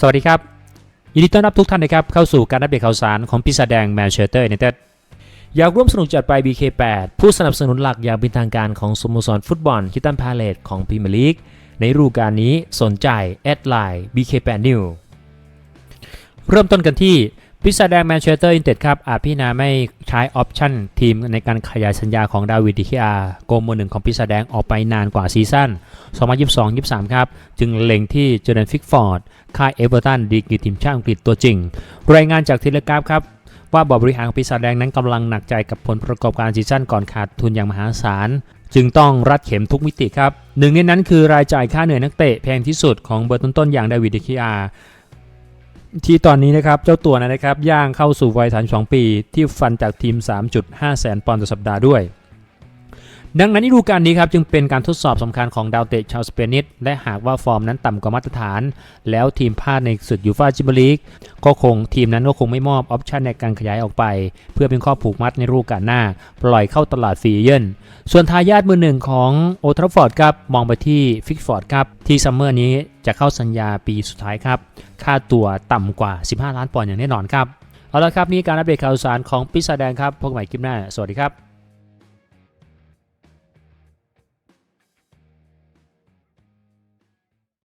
สวัสดีครับ ยินดีต้อนรับทุกท่านนะครับเข้าสู่การอัปเดตข่าวสารของปีศาจแดงแมนเชสเตอร์ยูไนเต็ดอยากร่วมสนุกจัดไป BK8 ผู้สนับสนุนหลักอย่างเป็นทางการของสโมสรฟุตบอลคิตันพาเลตของพรีเมียร์ลีกในฤดูกาลนี้สนใจแอดไลน์ BK8 New เริ่มต้นกันที่ พิซาแดงแมนเชสเตอร์ยูไนเต็ดครับอาจพิจารณาไม่ใช้ออปชั่นทีมในการขยายสัญญาของดาวิดดิคิอาโกมือหนึ่งของพิซาแดงออกไปนานกว่าซีซั่น 2022-23 ครับ จึงเล็งที่เจอร์แดนฟิกฟอร์ดค่ายเอเวอร์ตันดีกรีทีมชาติอังกฤษตัวจริง รายงานจากเทเลกราฟครับว่าบอร์บริหารของปีศาจแดงนั้นกำลังหนักใจกับผลประกอบการซีซั่นก่อนขาดทุนอย่างมหาศาล จึงต้องรัดเข็มทุกมิติครับ หนึ่งในนั้นคือรายจ่ายค่าเหนื่อยนักเตะแพงที่สุดของเบอร์ต้นๆอย่างดาวิดเดคิอา ที่ตอนนี้นะครับเจ้าตัวนะครับย่างเข้าสู่วัย32ปี ที่ฟันจากทีม 3.5 แสนปอนด์ต่อสัปดาห์ด้วย ดังนั้นฤดูกาลนี้ครับจึงเป็นการทดสอบสำคัญของดาวเตะชาวสเปนิสและหากว่าฟอร์มนั้นต่ำกว่ามาตรฐาน แล้วทีมพลาดในศึกยูฟ่าจิมเบลีกก็คงทีมนั้นก็คงไม่มอบออปชันในการขยายออกไป เพื่อเป็นข้อผูกมัดในฤดูกาลหน้า ปล่อยเข้าตลาดฟรีเยินส่วนทายาทมือหนึ่งของโอทราฟอร์ดครับมองไปที่ฟิกฟอร์ดครับที่ซัมเมอร์นี้จะเข้าสัญญาปีสุดท้ายครับค่าตัวต่ำกว่า 15 ล้านปอนด์อย่างแน่นอนครับเอาละครับนี่การอัปเดตข่าวสารของปิศาแดงครับพบกันใหม่คลิปหน้าสวัสดีครับ